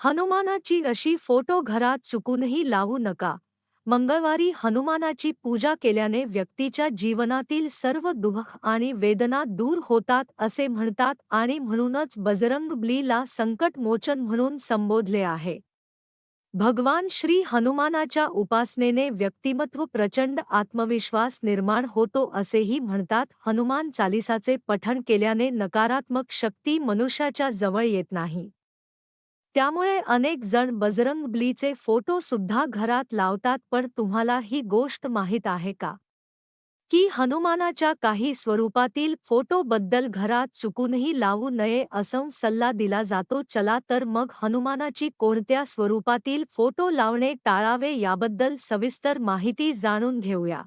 हनुमानाची अशी फोटो घरात चुकूनही लावू नका. मंगळवारी हनुमानाची पूजा केल्याने व्यक्तीच्या जीवनातील सर्व दुःख आणि वेदना दूर होतात असे म्हणतात आणि म्हणूनच बजरंग ब्लीला संकटमोचन म्हणून संबोधले आहे. भगवान श्री हनुमानाच्या उपासनेने व्यक्तिमत्व प्रचंड आत्मविश्वास निर्माण होतो असेही म्हणतात. हनुमान चालिसाचे पठण केल्याने नकारात्मक शक्ती मनुष्याच्या जवळ येत नाही. त्यामुळे अनेक जण बजरंग ब्लीचे फोटो सुद्धा घरात लावतात पण तुम्हाला ही गोष्ट माहीत आहे का? की हनुमानाच्या काही स्वरूपातील फोटोबद्दल घरात चुकूनही लावू नये असं सल्ला दिला जातो चला तर मग हनुमानाची कोणत्या स्वरूपातील फोटो लावणे टाळावे याबद्दल सविस्तर माहिती जाणून घेऊया.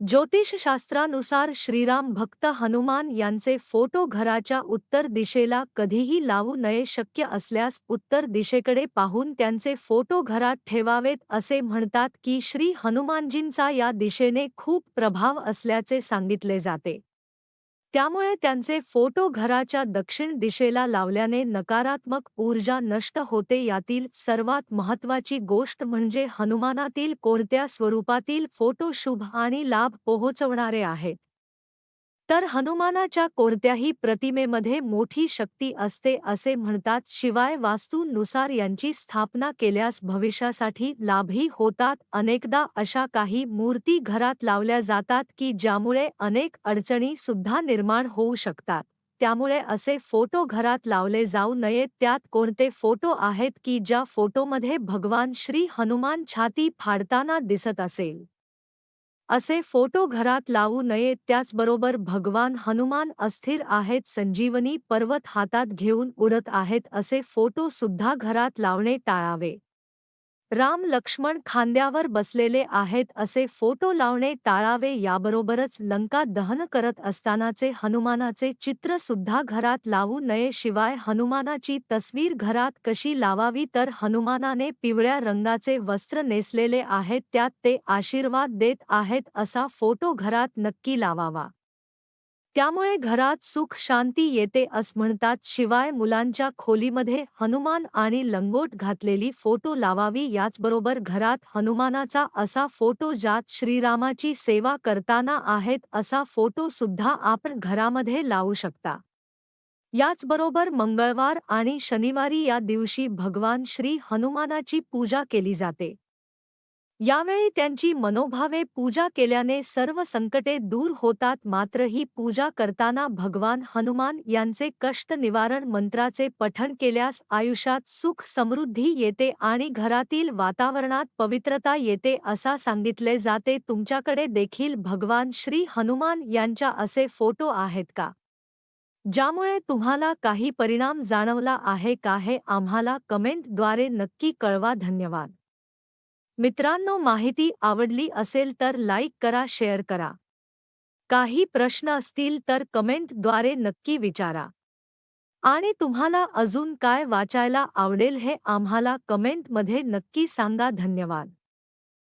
ज्योतिषशास्त्रानुसार श्रीराम भक्त हनुमान यांचे फोटो घराच्या उत्तर दिशेला कधीही लावू नये शक्य असल्यास उत्तर दिशेकडे पाहून त्यांचे फोटो घरात ठेवावेत असे म्हणतात की श्री हनुमानजींचा या दिशेने खूप प्रभाव असल्याचे सांगितले जाते. त्यामुळे त्यांचे फोटो घराच्या दक्षिण दिशेला लावल्याने नकारात्मक ऊर्जा नष्ट होते यातील सर्वात महत्त्वाची गोष्ट म्हणजे हनुमानातील कोणत्या स्वरूपातील फोटो शुभ आणि लाभ पोहोचवणारे आहेत. तर हनुमानाच्या कोणत्याही प्रतिमेमध्ये मोठी शक्ती असते असे म्हणतात शिवाय वास्तूनुसार यांची स्थापना केल्यास भविष्यासाठी लाभही होतात. अनेकदा अशा काही मूर्ती घरात लावल्या जातात की ज्यामुळे अनेक अडचणी सुद्धा निर्माण होऊ शकतात. त्यामुळे असे फोटो घरात लावले जाऊ नयेत. त्यात कोणते फोटो आहेत की ज्या फोटोमध्ये भगवान श्री हनुमान छाती फाडताना दिसत असेल? असे फोटो घरात लावू नये त्याचबरोबर भगवान हनुमान अस्थिर आहेत संजीवनी पर्वत हातात घेऊन उडत आहेत असे फोटो सुद्धा घरात लावणे टाळावे. राम लक्ष्मण खांद्यावर बसलेले आहेत असे फोटो लावणे टाळावे याबरोबरच लंका दहन करत असतानाचे हनुमानाचे चित्र सुद्धा घरात लावू नये शिवाय हनुमानाची तस्वीर घरात कशी लावावी तर हनुमानाने पिवळ्या रंगाचे वस्त्र नेसलेले आहेत त्यात ते आशीर्वाद देत आहेत असा फोटो घरात नक्की लावावा. त्यामुळे घरात सुख शांती येते अस म्हणतात. शिवाय मुलांच्या खोलीमध्ये हनुमान आणि लंगोट घातलेली फोटो लावावी याचबरोबर घरात हनुमानाचा असा फोटो ज्यात श्रीरामाची सेवा करताना आहेत असा फोटो सुद्धा आपण घरामध्ये लावू शकता. याचबरोबर मंगळवार आणि शनिवारी या दिवशी भगवान श्री हनुमानाची पूजा केली जाते. यावेळी त्यांची मनोभावे पूजा केल्याने सर्व संकटे दूर होतात. मात्र ही पूजा करताना भगवान हनुमान यांचे कष्ट निवारण मंत्राचे पठण केल्यास आयुष्यात सुख समृद्धी येते आणि घरातील वातावरणात पवित्रता येते असा सांगितले जाते. तुमच्याकडे देखील भगवान श्री हनुमान यांच्या असे फोटो आहेत का? ज्यामुळे तुम्हाला काही परिणाम जाणवला आहे का हे आम्हाला कमेंटद्वारे नक्की कळवा. धन्यवाद. मित्रांनो माहिती आवडली असेल तर लाईक करा शेअर करा. काही प्रश्न असतील तर कमेंटद्वारे नक्की विचारा. आणि तुम्हाला अजून काय वाचायला आवडेल हे आम्हाला कमेंटमध्ये नक्की सांगा. धन्यवाद.